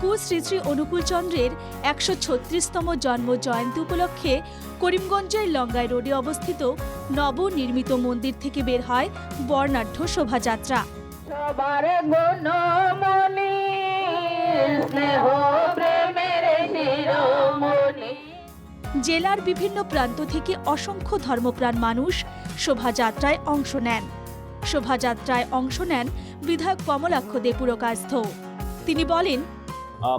ঠাকুর শ্রী শ্রী অনুকূল চন্দ্রের একশো ছত্রিশতম জন্ম জয়ন্তী উপলক্ষে করিমগঞ্জের লঙ্গাই রোডে অবস্থিত নবনির্মিত মন্দির থেকে বের হয় বর্ণাঢ্য শোভাযাত্রা। জেলার বিভিন্ন প্রান্ত থেকে অসংখ্য ধর্মপ্রাণ মানুষ শোভাযাত্রায় অংশ নেন। শোভাযাত্রায় অংশ নেন বিধায়ক কমলাক্ষ দে পুরকাস্থ তিনি বলেন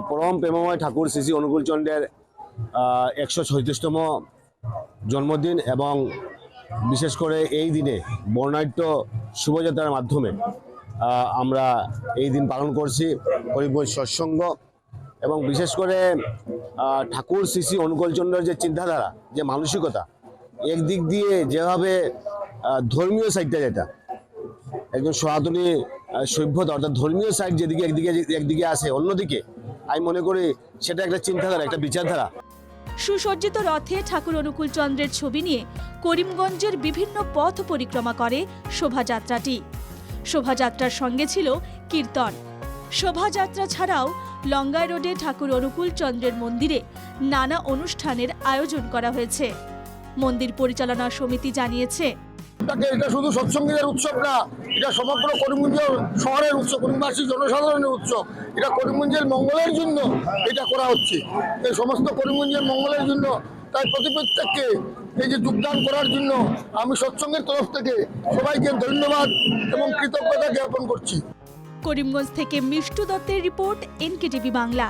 পরম প্রেমময় ঠাকুর শ্রী শ্রী অনুকূল চন্দ্রের একশো ছয়ত্রিশতম জন্মদিন এবং বিশেষ করে এই দিনে বর্ণাঢ্য শুভযাত্রার মাধ্যমে আমরা এই দিন পালন করছি হরিবোল সৎসঙ্গ এবং বিশেষ করে ঠাকুর শ্রী শ্রী অনুকূল চন্দ্রের যে চিন্তাধারা, যে মানসিকতা, একদিক দিয়ে যেভাবে ধর্মীয় সাইডটা যেটা একজন সনাতনী সভ্যতা অর্থাৎ ধর্মীয় সাইড যেদিকে একদিকে একদিকে আছে অন্যদিকে আমি মনে করি সেটা একটা চিন্তাধারা একটা বিচারধারা। সুসজ্জিত রথে ঠাকুর অনুকূল চন্দ্রের ছবি নিয়ে করিমগঞ্জের বিভিন্ন পথ পরিক্রমা করে শোভাযাত্রাটি। শোভাযাত্রার সঙ্গে ছিল কীর্তন। শোভাযাত্রা ছাড়াও লঙ্গাই রোডে ঠাকুর অনুকূল চন্দ্রের মন্দিরে নানা অনুষ্ঠানের আয়োজন করা হয়েছে। মন্দির পরিচালনা সমিতি জানিয়েছে এটা শুধু সৎসঙ্গীদের উৎসব না এটা সমগ্র করিমগঞ্জ শহরের উৎসব, করিমবাসী জনসাধারণের উৎসব। এটা করিমগঞ্জের মঙ্গলের জন্য এটা করা হচ্ছে। এই সমস্ত করিমগঞ্জের মঙ্গলের জন্য তাই প্রতি প্রত্যেককে এই যে যোগদান করার জন্য আমি সৎসঙ্গের তরফ থেকে সবাইকে ধন্যবাদ এবং কৃতজ্ঞতা জ্ঞাপন করছি। করিমগঞ্জ থেকে মিষ্টু দত্তের রিপোর্ট, এনকেটিভি বাংলা।